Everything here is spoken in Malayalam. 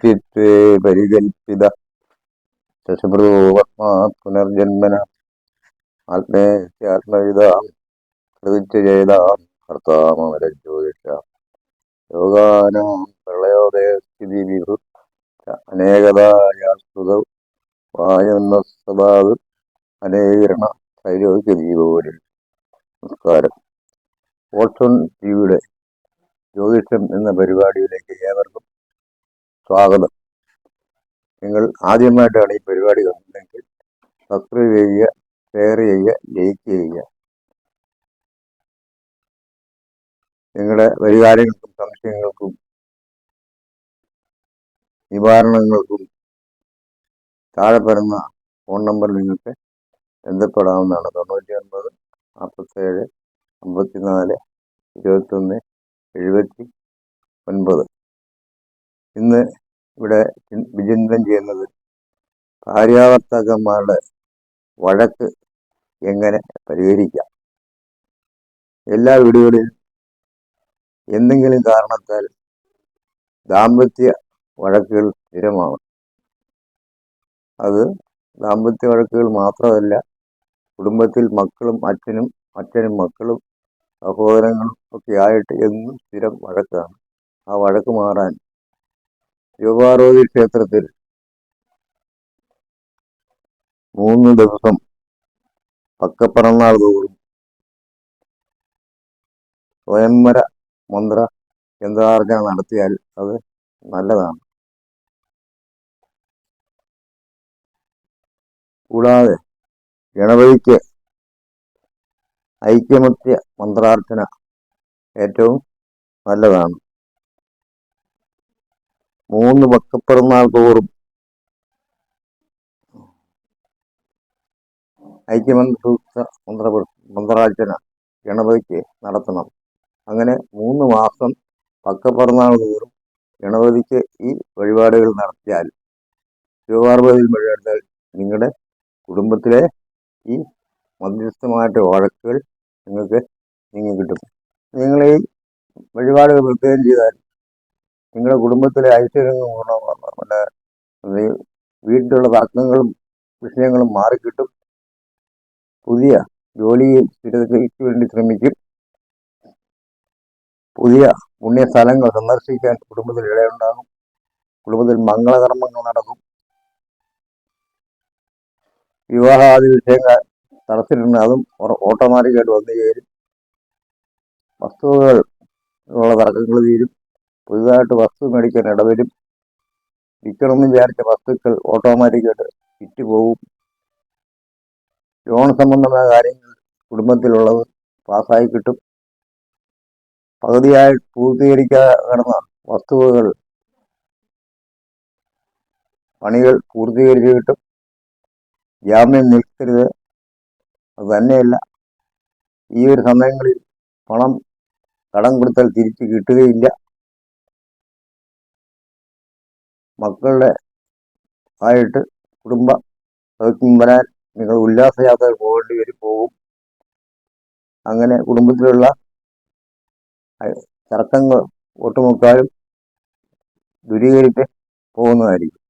ടി സ്വഭാവ് അനേകരണ നമസ്കാരം. ഓട്സൺ ടിവിയുടെ ജ്യോതിഷം എന്ന പരിപാടിയിലേക്ക് ഏവർക്കും സ്വാഗതം. നിങ്ങൾ ആദ്യമായിട്ടാണ് ഈ പരിപാടി കാണുന്നതെങ്കിൽ സബ്സ്ക്രൈബ് ചെയ്യുക ഷെയർ ചെയ്യുക ലൈക്ക് ചെയ്യുക. നിങ്ങളുടെ പരിഹാരങ്ങൾക്കും സംശയങ്ങൾക്കും നിവാരണങ്ങൾക്കും താഴെ പറയുന്ന ഫോൺ നമ്പർ നിങ്ങൾക്ക് ബന്ധപ്പെടാവുന്നതാണ്. തൊണ്ണൂറ്റി ഒൻപത് നാൽപ്പത്തേഴ് അമ്പത്തിനാല് ഇരുപത്തൊന്ന് എഴുപത്തി ഒൻപത്. ഇന്ന് ഇവിടെ വിചിന്തനം ചെയ്യുന്നത് ഭാര്യാവർത്തകന്മാരുടെ വഴക്ക് എങ്ങനെ പരിഹരിക്കാം? എല്ലാ വീടുകളിലും എന്തെങ്കിലും കാരണത്താൽ ദാമ്പത്യ വഴക്കുകൾ സ്ഥിരമാണ് അത് ദാമ്പത്യ വഴക്കുകൾ മാത്രമല്ല കുടുംബത്തിൽ മക്കളും അച്ഛനും അച്ഛനും മക്കളും സഹോദരങ്ങളും ഒക്കെ ആയിട്ട് എന്നും സ്ഥിരം വഴക്കാണ്. ആ വഴക്ക് മാറാൻ ശിവപാർവതി ക്ഷേത്രത്തിൽ മൂന്ന് ദിവസം പക്കപ്പിറന്നാൾ തോറും സ്വയംവര മന്ത്ര യന്ത്രാർച്ചന നടത്തിയാൽ അത് നല്ലതാണ്. കൂടാതെ ഗണപതിക്ക് ഐക്യമത്യ മന്ത്രാർത്ഥന ഏറ്റവും നല്ലതാണ്. മൂന്ന് പക്കപ്പിറന്നാൾ തോറും ഐക്യമന്ത്രസൂക്ത മന്ത്ര മന്ത്രാർച്ചന ഗണപതിക്ക് നടത്തണം. അങ്ങനെ മൂന്ന് മാസം പക്കപ്പിറന്നാൾ തോറും ഗണപതിക്ക് ഈ വഴിപാടുകൾ നടത്തിയാൽ ശിവപാർവതി വഴിപാടുകൾ നിങ്ങളുടെ കുടുംബത്തിലെ ഈ മധ്യസ്ഥമായിട്ട് വഴക്കുകൾ നിങ്ങൾക്ക് നീങ്ങി കിട്ടും. നിങ്ങൾ ഈ വഴിപാടുകൾ പ്രത്യേകം ചെയ്താൽ നിങ്ങളുടെ കുടുംബത്തിലെ ഐശ്വര്യങ്ങൾ ഈ വീട്ടിലുള്ള തർക്കങ്ങളും വിഷയങ്ങളും മാറിക്കിട്ടും. പുതിയ ജോലിയിൽ സ്ഥിരതയ്ക്ക് വേണ്ടി ശ്രമിക്കും. പുതിയ പുണ്യ സ്ഥലങ്ങൾ സന്ദർശിക്കാൻ കുടുംബത്തിൽ ഇടയുണ്ടാകും. കുടുംബത്തിൽ മംഗളകർമ്മങ്ങൾ നടക്കും. വിവാഹാദി വിഷയങ്ങൾ തടസ്സരുന്ന അതും ഓട്ടോമാറ്റിക്കായിട്ട് വന്നു ചേരും വസ്തുവകൾ ഉള്ള തർക്കങ്ങൾ തീരും. പുതുതായിട്ട് വസ്തു മേടിക്കാൻ ഇടവരും. വിൽക്കണമെന്ന് വിചാരിച്ച വസ്തുക്കൾ ഓട്ടോമാറ്റിക്കായിട്ട് വിറ്റ് പോകും ലോൺ സംബന്ധമായ കാര്യങ്ങൾ കുടുംബത്തിലുള്ളത് പാസ്സായി കിട്ടും. പകുതിയായി പൂർത്തീകരിക്കാതെ വസ്തുവകൾ പണികൾ പൂർത്തീകരിച്ച് കിട്ടും. ജാമ്യം നിൽക്കരുത്. തന്നെയല്ല. ഈ ഒരു സമയങ്ങളിൽ പണം കടം കൊടുത്താൽ തിരിച്ചു കിട്ടുകയില്ല. മക്കളുടെ ആയിട്ട് കുടുംബ സൗഖ്യം വരാൻ നിങ്ങൾ ഉല്ലാസയാത്ര പോകേണ്ടി വരും പോകും. അങ്ങനെ കുടുംബത്തിലുള്ള തർക്കങ്ങൾ ഒട്ടുമുക്കാലും ദൂരീകരിച്ച് പോകുന്നതായിരിക്കും.